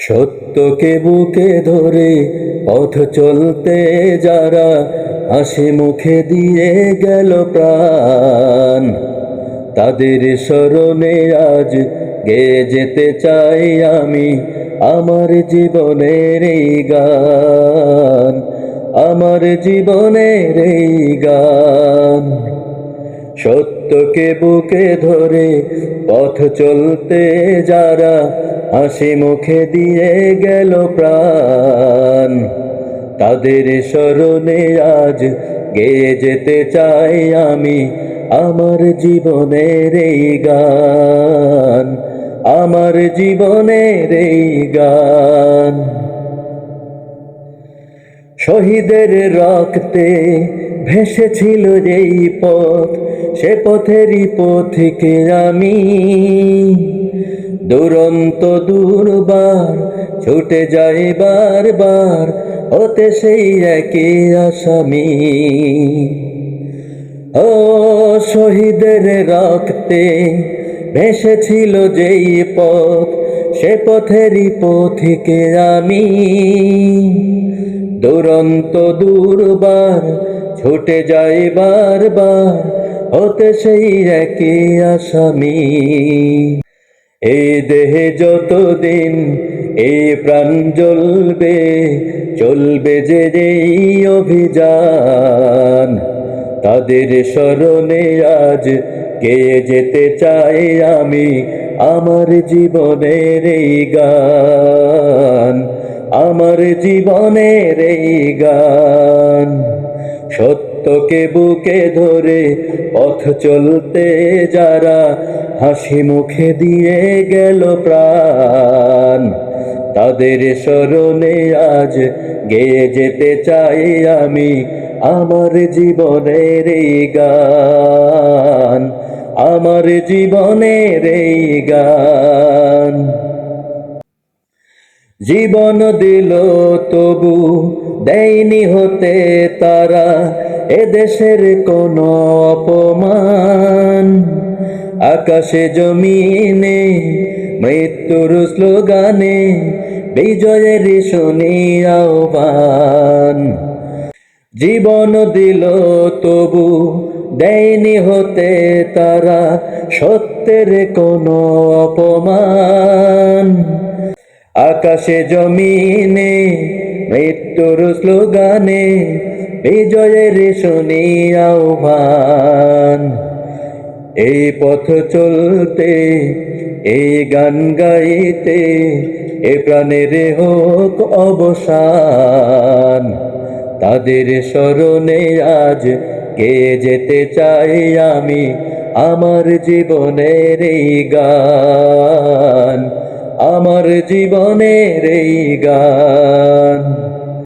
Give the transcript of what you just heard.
সত্যকে বুকে ধরে পথ চলতে যারা হাসি মুখে দিয়ে গেল প্রাণ, তাদের স্মরণে আজ গে যেতে চাই আমি আমার জীবনের এই গান, আমার জীবনের এই গান। সত্যকে বুকে ধরে পথ চলতে যারা হাসি মুখে দিয়ে গেল প্রাণ। তাদের স্মরণে আজ গেয়ে যেতে চাই আমি আমার জীবনের এই গান, আমার জীবনের এই গান। শহীদের রক্তে ভেসেছিল যেই পথ সে পথেরই পথিকে আমি। দুরন্ত দুর্বার ছুটে যাই বারবার হতে সেই একই আসামি। ও শহীদের রক্তে ভেসেছিল যেই পথ, সে পথেরই পথিকে আমি। দুরন্ত দুর্বার ছুটে যাই বারবার হতে সেই একই আসামি। এই দেহে যতদিন এই প্রাণ জ্বলবে, চলবে যে এই অভিযান। তাদের স্মরণে আজ কে যেতে চাই আমি আমার জীবনের এই গান। আমার জীবনের এই গান। সত্যকে বুকে ধরে পথ চলতে যারা হাসি মুখে দিয়ে গেল প্রাণ, তাদের স্মরণে আজ গেয়ে যেতে চাই আমি আমার জীবনের এই গান, আমার জীবনের এই গান। জীবন দিল তবু দেয়নি হতে তারা এদেশের কোন অপমান। আকাশে, জমিনে, মৃত্যুর স্লোগানে, বিজয়ের শুনি আহ্বান। জীবন দিল, তবু দেয়নি হতে তারা সত্যের কোনো অপমান। আকাশে, জমিনে, মৃত্যুর স্লোগানে বিজয়ের শুনি আহ্বান। এই পথ চলতে, এই গান গাইতে, এ প্রাণের হোক অবসান। তাদের স্মরণে আজ কে যেতে চাই আমি, আমার জীবনের এই গান, আমার জীবনের এই গান।